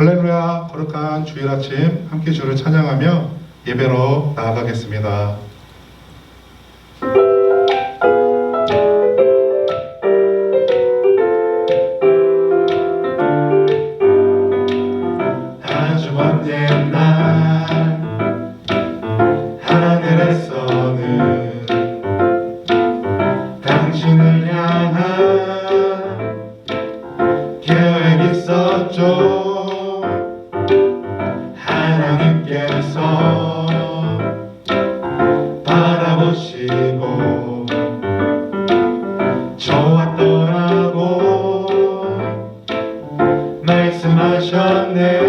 할렐루야 거룩한 주일 아침 함께 주를 찬양하며 예배로 나아가겠습니다. 오셨네.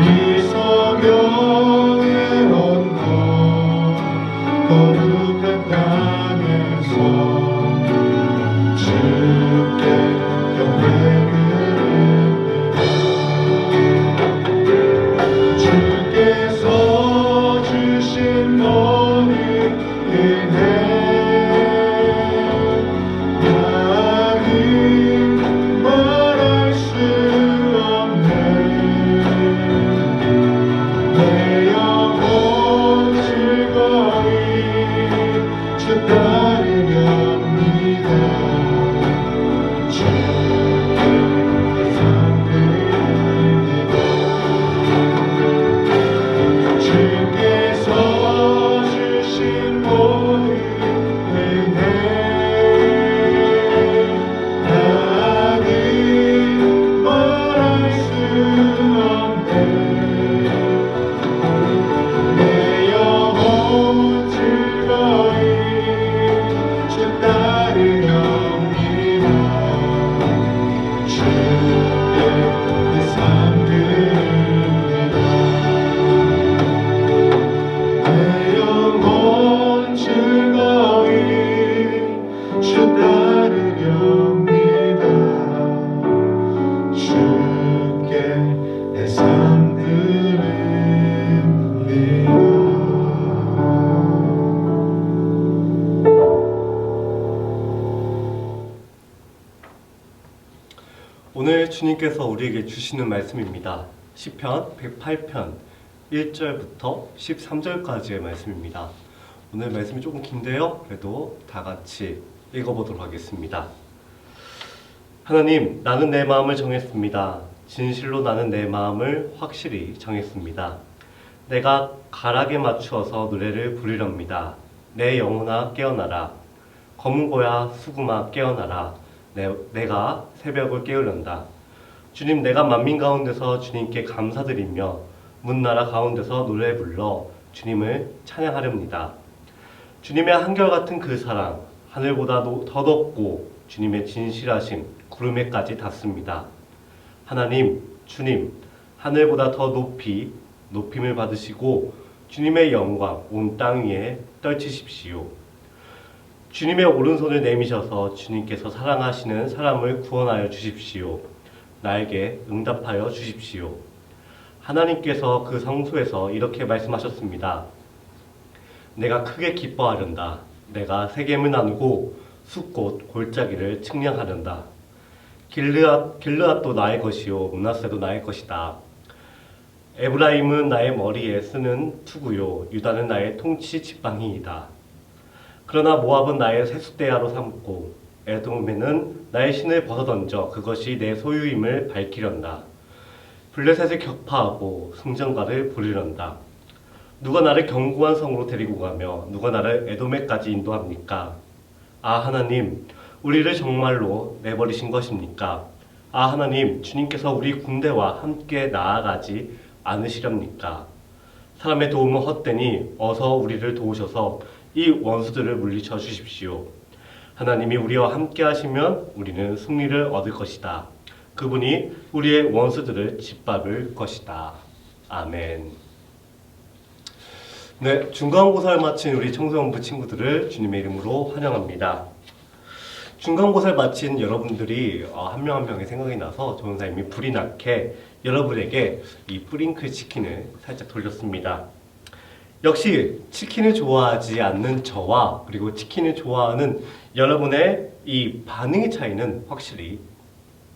이 소명 주시는 말씀입니다. 시편 108편 1절부터 13절까지의 말씀입니다. 오늘 말씀이 조금 긴데요. 그래도 다 같이 읽어보도록 하겠습니다. 하나님, 나는 내 마음을 정했습니다. 진실로 나는 내 마음을 확실히 정했습니다. 내가 가락에 맞추어서 노래를 부르렵니다. 내 영혼아 깨어나라. 검은 고야 수구마 깨어나라. 내, 내가 새벽을 깨우련다. 주님 내가 만민 가운데서 주님께 감사드리며 문나라 가운데서 노래 불러 주님을 찬양하렵니다. 주님의 한결같은 그 사랑 하늘보다도 더 높고 주님의 진실하심 구름에까지 닿습니다. 하나님 주님 하늘보다 더 높이 높임을 받으시고 주님의 영광 온 땅 위에 떨치십시오. 주님의 오른손을 내미셔서 주님께서 사랑하시는 사람을 구원하여 주십시오. 나에게 응답하여 주십시오. 하나님께서 그 성소에서 이렇게 말씀하셨습니다. 내가 크게 기뻐하련다. 내가 세겜을 나누고 숲꽃 골짜기를 측량하련다. 길르앗 길르앗도 나의 것이요 문하세도 나의 것이다. 에브라임은 나의 머리에 쓰는 투구요 유다는 나의 통치 지팡이이다. 그러나 모압은 나의 세숫대야로 삼고 에돔에는 나의 신을 벗어던져 그것이 내 소유임을 밝히련다. 블레셋을 격파하고 승전가를 부리련다. 누가 나를 견고한 성으로 데리고 가며 누가 나를 에돔에까지 인도합니까? 아 하나님, 우리를 정말로 내버리신 것입니까? 아 하나님, 주님께서 우리 군대와 함께 나아가지 않으시렵니까? 사람의 도움은 헛되니 어서 우리를 도우셔서 이 원수들을 물리쳐 주십시오. 하나님이 우리와 함께 하시면 우리는 승리를 얻을 것이다. 그분이 우리의 원수들을 짓밟을 것이다. 아멘. 네, 중간고사를 마친 우리 청소년부 친구들을 주님의 이름으로 환영합니다. 중간고사를 마친 여러분들이 어, 한명 한 명의 생각이 나서 전사님이 불이 나게 여러분에게 이 뿌링클 치킨을 살짝 돌렸습니다. 역시 치킨을 좋아하지 않는 저와 그리고 치킨을 좋아하는 여러분의 이 반응의 차이는 확실히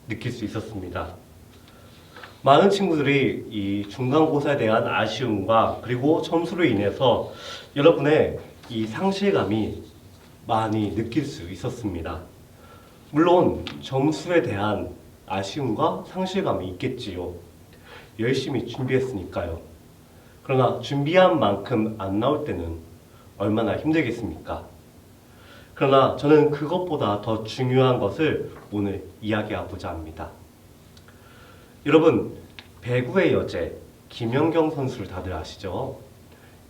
느낄 수 있었습니다. 많은 친구들이 이 중간고사에 대한 아쉬움과 그리고 점수로 인해서 여러분의 이 상실감이 많이 느낄 수 있었습니다. 물론 점수에 대한 아쉬움과 상실감이 있겠지요. 열심히 준비했으니까요. 그러나 준비한 만큼 안 나올 때는 얼마나 힘들겠습니까? 그러나 저는 그것보다 더 중요한 것을 오늘 이야기하고자 합니다. 여러분, 배구의 여제 김연경 선수를 다들 아시죠?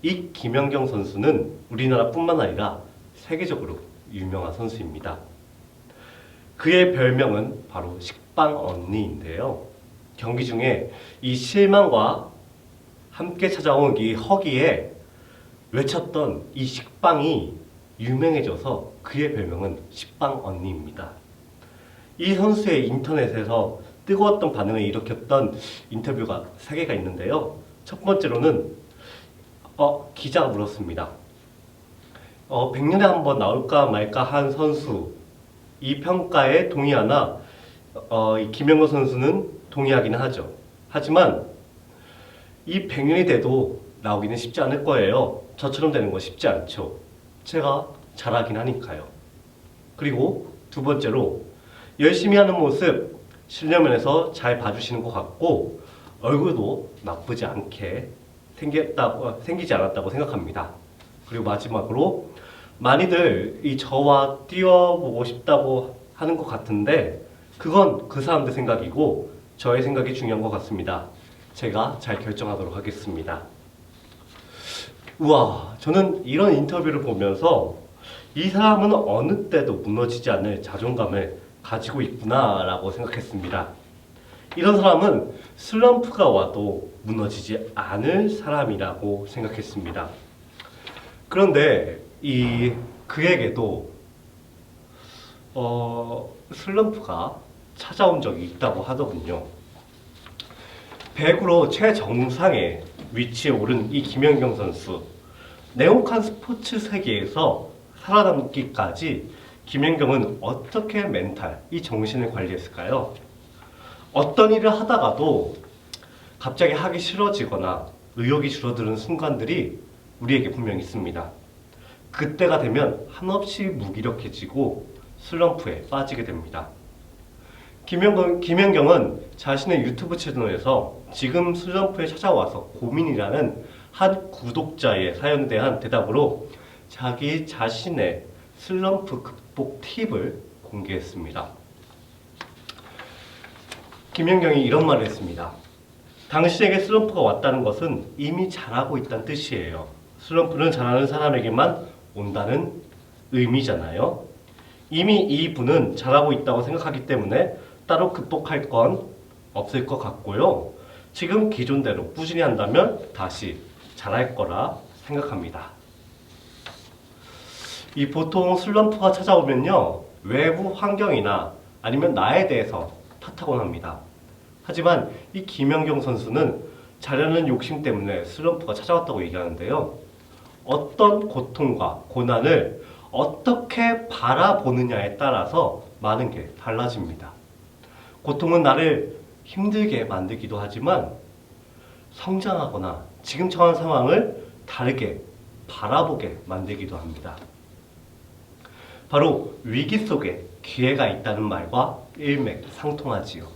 이 김연경 선수는 우리나라뿐만 아니라 세계적으로 유명한 선수입니다. 그의 별명은 바로 식빵 언니인데요. 경기 중에 이 실망과 함께 찾아온 이 허기에 외쳤던 이 식빵이 유명해져서 그의 별명은 식빵 언니입니다. 이 선수의 인터넷에서 뜨거웠던 반응을 일으켰던 인터뷰가 세 개가 있는데요. 첫 번째로는 어, 기자가 물었습니다. 어, 100년에 한 번 나올까 말까 한 선수 이 평가에 동의하나 어, 이 김영거 선수는 동의하기는 하죠. 하지만 이 100년이 돼도 나오기는 쉽지 않을 거예요. 저처럼 되는 건 쉽지 않죠. 제가 잘하긴 하니까요. 그리고 두 번째로 열심히 하는 모습 실내면에서 잘 봐주시는 것 같고 얼굴도 나쁘지 않게 생겼다고 생기지 않았다고 생각합니다. 그리고 마지막으로 많이들 이 저와 뛰어보고 싶다고 하는 것 같은데 그건 그 사람들 생각이고 저의 생각이 중요한 것 같습니다. 제가 잘 결정하도록 하겠습니다. 우와, 저는 이런 인터뷰를 보면서 이 사람은 어느 때도 무너지지 않을 자존감을 가지고 있구나라고 생각했습니다. 이런 사람은 슬럼프가 와도 무너지지 않을 사람이라고 생각했습니다. 그런데 이 그에게도 어, 슬럼프가 찾아온 적이 있다고 하더군요. 배구로 최정상에 위치에 오른 이 김연경 선수 냉혹한 스포츠 세계에서 살아남기까지 김연경은 어떻게 멘탈, 이 정신을 관리했을까요? 어떤 일을 하다가도 갑자기 하기 싫어지거나 의욕이 줄어드는 순간들이 우리에게 분명히 있습니다. 그때가 되면 한없이 무기력해지고 슬럼프에 빠지게 됩니다. 김현경, 김현경은 자신의 유튜브 채널에서 지금 슬럼프에 찾아와서 고민이라는 한 구독자의 사연에 대한 대답으로 자기 자신의 슬럼프 극복 팁을 공개했습니다. 김현경이 이런 말을 했습니다. 당신에게 슬럼프가 왔다는 것은 이미 잘하고 있다는 뜻이에요. 슬럼프는 잘하는 사람에게만 온다는 의미잖아요. 이미 이 분은 잘하고 있다고 생각하기 때문에 따로 극복할 건 없을 것 같고요. 지금 기존대로 꾸준히 한다면 다시 잘할 거라 생각합니다. 이 보통 슬럼프가 찾아오면요. 외부 환경이나 아니면 나에 대해서 탓하곤 합니다. 하지만 이 김연경 선수는 자려는 욕심 때문에 슬럼프가 찾아왔다고 얘기하는데요. 어떤 고통과 고난을 어떻게 바라보느냐에 따라서 많은 게 달라집니다. 고통은 나를 힘들게 만들기도 하지만 성장하거나 지금 처한 상황을 다르게 바라보게 만들기도 합니다. 바로 위기 속에 기회가 있다는 말과 일맥상통하지요.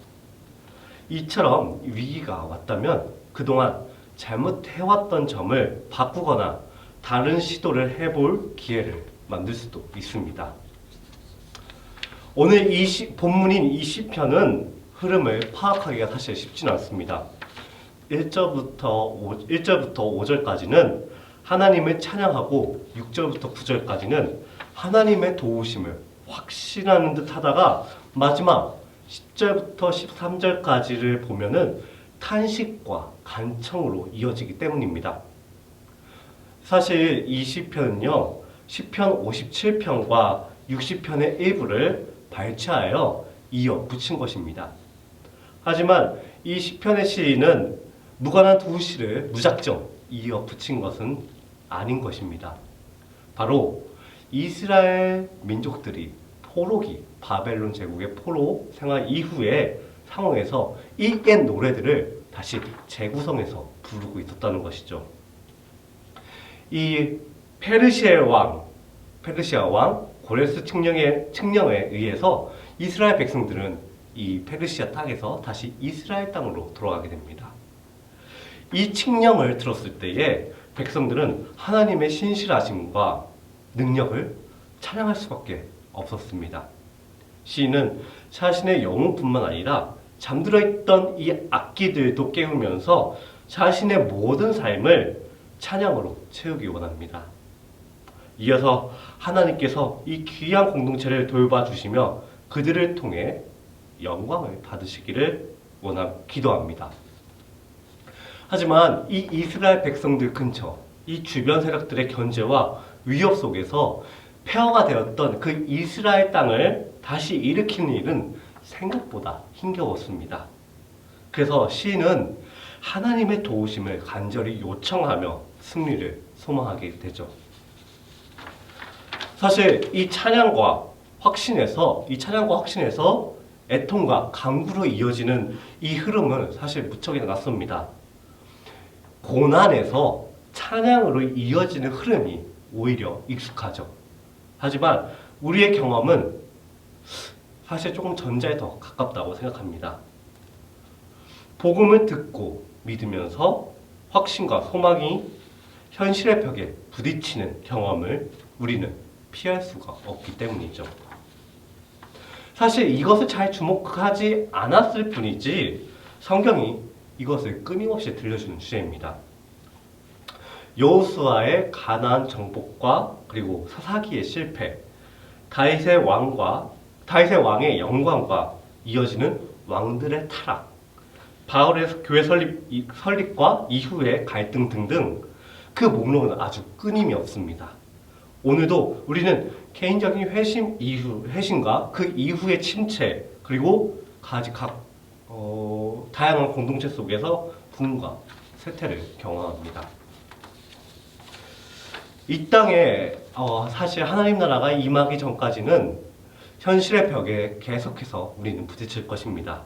이처럼 위기가 왔다면 그동안 잘못해왔던 점을 바꾸거나 다른 시도를 해볼 기회를 만들 수도 있습니다. 오늘 이 시, 본문인 이 시편은 흐름을 파악하기가 사실 쉽지는 않습니다. 1절부터 5, 1절부터 5절까지는 하나님을 찬양하고 6절부터 9절까지는 하나님의 도우심을 확신하는 듯 하다가 마지막 10절부터 13절까지를 보면은 탄식과 간청으로 이어지기 때문입니다. 사실 이 시편은요, 시편 57편과 60편의 일부를 발췌하여 이어 붙인 것입니다. 하지만 이 시편의 시인은 무관한 두 시를 무작정 이어 붙인 것은 아닌 것입니다. 바로 이스라엘 민족들이 포로기 바벨론 제국의 포로 생활 이후의 상황에서 이옛 노래들을 다시 재구성해서 부르고 있었다는 것이죠. 이 페르시아 왕, 페르시아 왕 고레스 측령의 측령에 의해서 이스라엘 백성들은 이 페르시아 땅에서 다시 이스라엘 땅으로 돌아가게 됩니다. 이 칙령을 들었을 때에 백성들은 하나님의 신실하심과 능력을 찬양할 수밖에 없었습니다. 시인은 자신의 영혼뿐만 아니라 잠들어 있던 이 악기들도 깨우면서 자신의 모든 삶을 찬양으로 채우기 원합니다. 이어서 하나님께서 이 귀한 공동체를 돌봐 주시며 그들을 통해 영광을 받으시기를 원하 기도합니다. 하지만 이 이스라엘 백성들 근처, 이 주변 세력들의 견제와 위협 속에서 폐허가 되었던 그 이스라엘 땅을 다시 일으키는 일은 생각보다 힘겨웠습니다. 그래서 시인은 하나님의 도우심을 간절히 요청하며 승리를 소망하게 되죠. 사실 이 찬양과 확신에서 이 찬양과 확신에서 애통과 강구로 이어지는 이 흐름은 사실 무척이나 낯섭니다. 고난에서 찬양으로 이어지는 흐름이 오히려 익숙하죠. 하지만 우리의 경험은 사실 조금 전자에 더 가깝다고 생각합니다. 복음을 듣고 믿으면서 확신과 소망이 현실의 벽에 부딪히는 경험을 우리는 피할 수가 없기 때문이죠. 사실 이것을 잘 주목하지 않았을 뿐이지 성경이 이것을 끊임없이 들려주는 주제입니다. 여호수아의 가나안 정복과 그리고 사사기의 실패, 다윗의 왕과 다윗의 왕의 영광과 이어지는 왕들의 타락, 바울의 교회 설립, 이- 설립과 이후의 갈등 등등 그 목록은 아주 끊임이 없습니다. 오늘도 우리는 개인적인 회심 이후 회심과 그 이후의 침체 그리고 가지 각 어, 다양한 공동체 속에서 분과 쇠퇴를 경험합니다. 이 땅에 어, 사실 하나님 나라가 임하기 전까지는 현실의 벽에 계속해서 우리는 부딪힐 것입니다.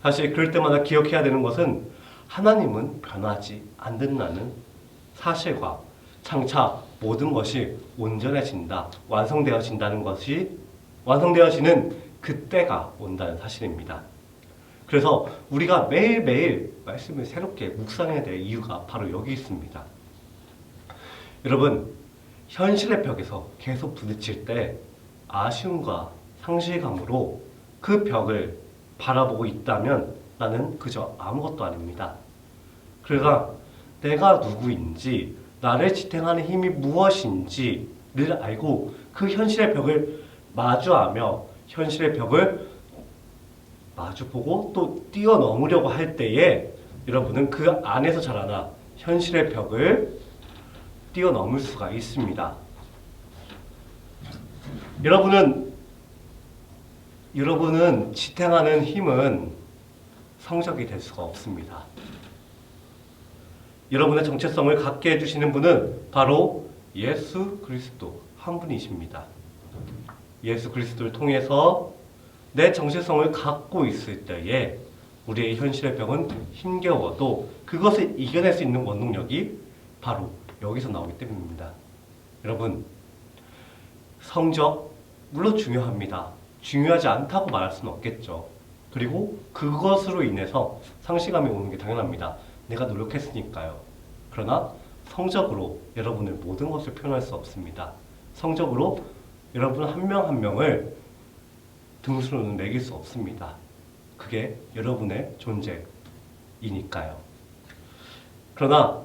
사실 그럴 때마다 기억해야 되는 것은 하나님은 변하지 않는다는 사실과 장차 모든 것이 온전해진다, 완성되어진다는 것이 완성되어지는 그때가 온다는 사실입니다. 그래서 우리가 매일매일 말씀을 새롭게 묵상해야 될 이유가 바로 여기 있습니다. 여러분, 현실의 벽에서 계속 부딪힐 때 아쉬움과 상실감으로 그 벽을 바라보고 있다면 나는 그저 아무것도 아닙니다. 그러나 내가 누구인지, 나를 지탱하는 힘이 무엇인지를 알고 그 현실의 벽을 마주하며 현실의 벽을 마주보고 또 뛰어넘으려고 할 때에 여러분은 그 안에서 자라나 현실의 벽을 뛰어넘을 수가 있습니다. 여러분은 여러분은 지탱하는 힘은 성적이 될 수가 없습니다. 여러분의 정체성을 갖게 해주시는 분은 바로 예수 그리스도 한 분이십니다. 예수 그리스도를 통해서 내 정체성을 갖고 있을 때에 우리의 현실의 병은 힘겨워도 그것을 이겨낼 수 있는 원동력이 바로 여기서 나오기 때문입니다. 여러분, 성적 물론 중요합니다. 중요하지 않다고 말할 수는 없겠죠. 그리고 그것으로 인해서 상실감이 오는 게 당연합니다. 내가 노력했으니까요. 그러나 성적으로 여러분의 모든 것을 표현할 수 없습니다. 성적으로 여러분 한 명한 명을 등수로는 매길 수 없습니다. 그게 여러분의 존재이니까요. 그러나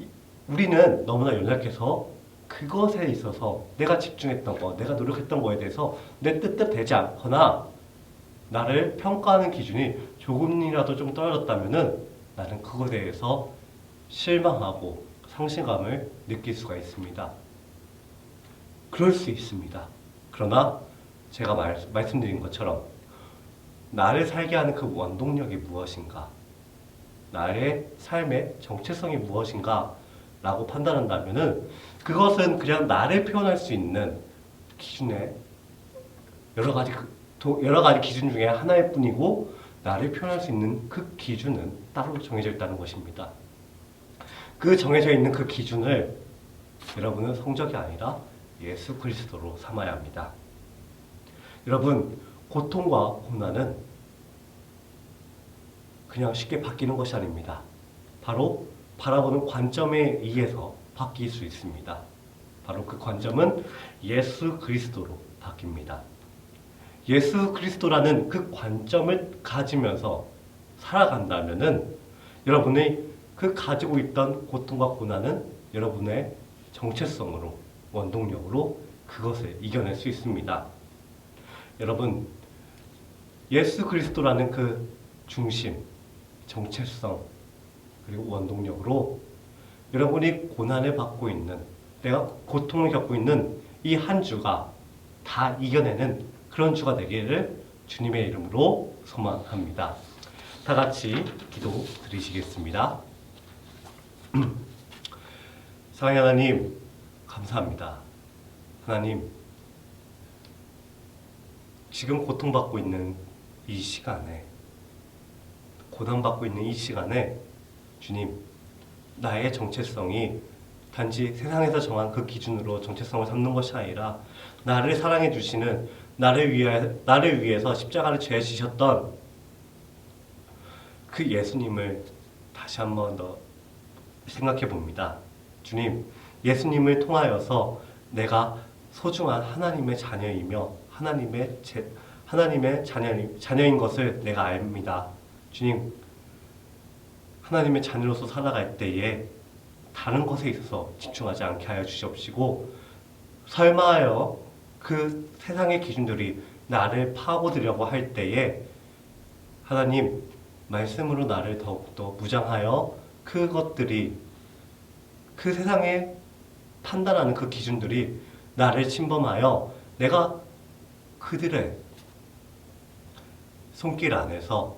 이- 우리는 너무나 연약해서 그것에 있어서 내가 집중했던 거, 내가 노력했던 거에 대해서 내 뜻대로 되지 않거나 나를 평가하는 기준이 조금이라도 좀 떨어졌다면은 나는 그것에 대해서 실망하고 상실감을 느낄 수가 있습니다. 그럴 수 있습니다. 그러나 제가 말, 말씀드린 것처럼 나를 살게 하는 그 원동력이 무엇인가? 나의 삶의 정체성이 무엇인가? 라고 판단한다면은 그것은 그냥 나를 표현할 수 있는 기준의 여러 가지 그- 도- 여러 가지 기준 중에 하나일 뿐이고 나를 표현할 수 있는 그 기준은 따로 정해져 있다는 것입니다. 그 정해져 있는 그 기준을 여러분은 성적이 아니라 예수 그리스도로 삼아야 합니다. 여러분, 고통과 고난은 그냥 쉽게 바뀌는 것이 아닙니다. 바로 바라보는 관점에 의해서 바뀔 수 있습니다. 바로 그 관점은 예수 그리스도로 바뀝니다. 예수 그리스도라는 그 관점을 가지면서 살아간다면은 여러분의 그 가지고 있던 고통과 고난은 여러분의 정체성으로 원동력으로 그것을 이겨낼 수 있습니다. 여러분 예수 그리스도라는 그 중심, 정체성 그리고 원동력으로 여러분이 고난을 받고 있는 내가 고통을 겪고 있는 이 한 주가 다 이겨내는 그런 주가 되기를 주님의 이름으로 소망합니다. 다 같이 기도 드리시겠습니다. 사랑의 하나님, 감사합니다. 하나님, 지금 고통받고 있는 이 시간에, 고난받고 있는 이 시간에, 주님, 나의 정체성이 단지 세상에서 정한 그 기준으로 정체성을 삼는 것이 아니라, 나를 사랑해 주시는, 나를 위해, 나를 위해서 십자가를 죄 지셨던 그 예수님을 다시 한 번 더 생각해 봅니다. 주님, 예수님을 통하여서 내가 소중한 하나님의 자녀이며 하나님의 제, 하나님의 자녀, 자녀인 것을 내가 압니다. 주님, 하나님의 자녀로서 살아갈 때에 다른 것에 있어서 집중하지 않게 하여 주시옵시고 설마하여 그 세상의 기준들이 나를 파고들려고 할 때에 하나님 말씀으로 나를 더욱더 무장하여 그것들이 그 세상에 판단하는 그 기준들이 나를 침범하여 내가 그들의 손길 안에서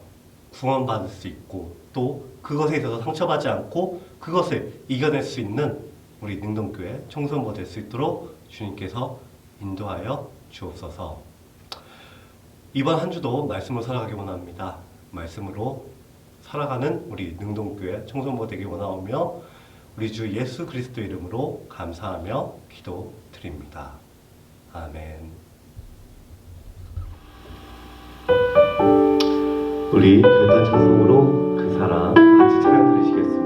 구원받을 수 있고 또 그것에 있어서 상처받지 않고 그것을 이겨낼 수 있는 우리 능동교회 청소년부 될수 있도록 주님께서 인도하여 주옵소서. 이번 한 주도 말씀을 살아가기 원합니다. 말씀으로 살아가는 우리 능동교회 청소부 되기 원하오며 우리 주 예수 그리스도 이름으로 감사하며 기도드립니다. 아멘. 우리 결단 찬송으로 그 사랑 같이 찬양 드리시겠습니다.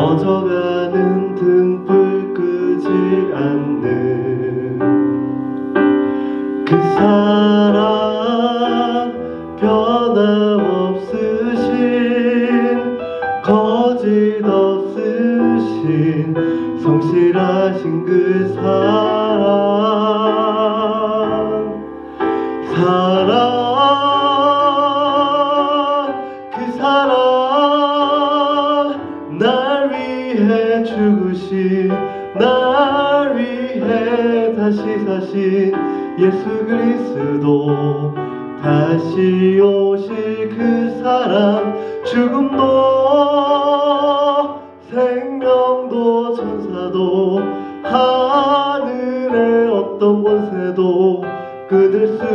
꺼져가는 등불 끄지 않는 그 사랑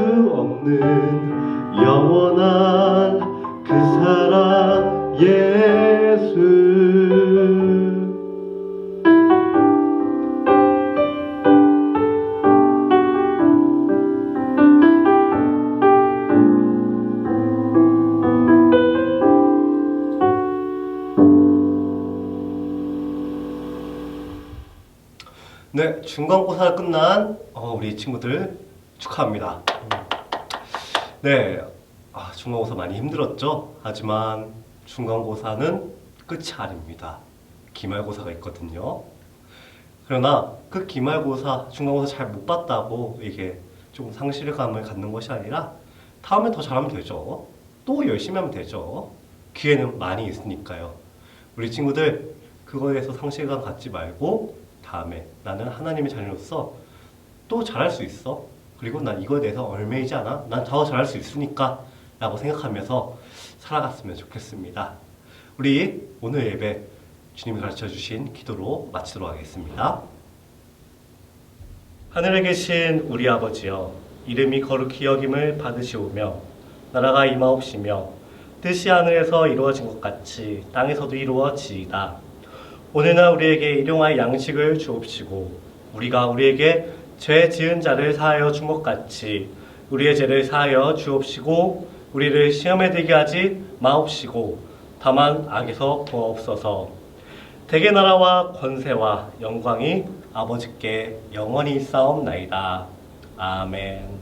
없는 영원한 그 사랑 예수 네, 중간고사 끝난 어, 우리 친구들 축하합니다. 네, 아, 중간고사 많이 힘들었죠? 하지만 중간고사는 끝이 아닙니다. 기말고사가 있거든요. 그러나 그 기말고사, 중간고사 잘 못 봤다고 이게 좀 상실감을 갖는 것이 아니라 다음에 더 잘하면 되죠. 또 열심히 하면 되죠. 기회는 많이 있으니까요. 우리 친구들 그거에 대해서 상실감 갖지 말고 다음에 나는 하나님의 자녀로서 또 잘할 수 있어. 그리고 난 이거에 대해서 얼매이지 않아. 난 더 잘할 수 있으니까 라고 생각하면서 살아갔으면 좋겠습니다. 네, 우리 오늘 예배 주님이 가르쳐 주신 기도로 마치도록 하겠습니다. 하늘에 계신 우리 아버지여 이름이 거룩히 여김을 받으시오며 나라가 임하옵시며 뜻이 하늘에서 이루어진 것 같이 땅에서도 이루어지이다. 오늘날 우리에게 일용할 양식을 주옵시고 우리가 우리에게 죄 지은 자를 사하여 준 것 같이 우리의 죄를 사하여 주옵시고 우리를 시험에 들게 하지 마옵시고 다만 악에서 구하옵소서. 대개 나라와 권세와 영광이 아버지께 영원히 싸움나이다. 아멘.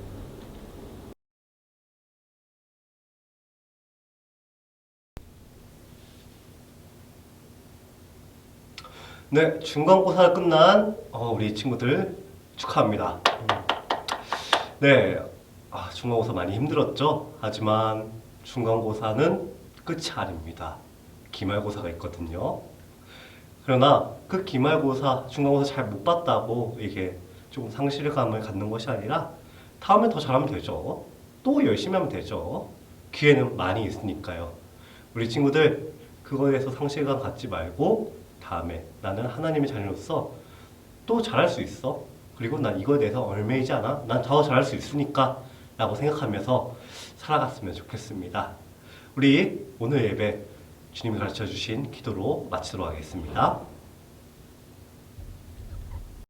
네, 중간고사 끝난 어, 우리 친구들 축하합니다. 네, 아, 중간고사 많이 힘들었죠? 하지만 중간고사는 끝이 아닙니다. 기말고사가 있거든요. 그러나 그 기말고사, 중간고사 잘 못 봤다고 이게 좀 상실감을 갖는 것이 아니라 다음에 더 잘하면 되죠. 또 열심히 하면 되죠. 기회는 많이 있으니까요. 우리 친구들 그거에 대해서 상실감 갖지 말고 다음에 나는 하나님의 자녀로서 또 잘할 수 있어. 그리고 난 이거에 대해서 얼매이지 않아. 난 더 잘할 수 있으니까 라고 생각하면서 살아갔으면 좋겠습니다. 우리 오늘 예배 주님이 가르쳐 주신 기도로 마치도록 하겠습니다.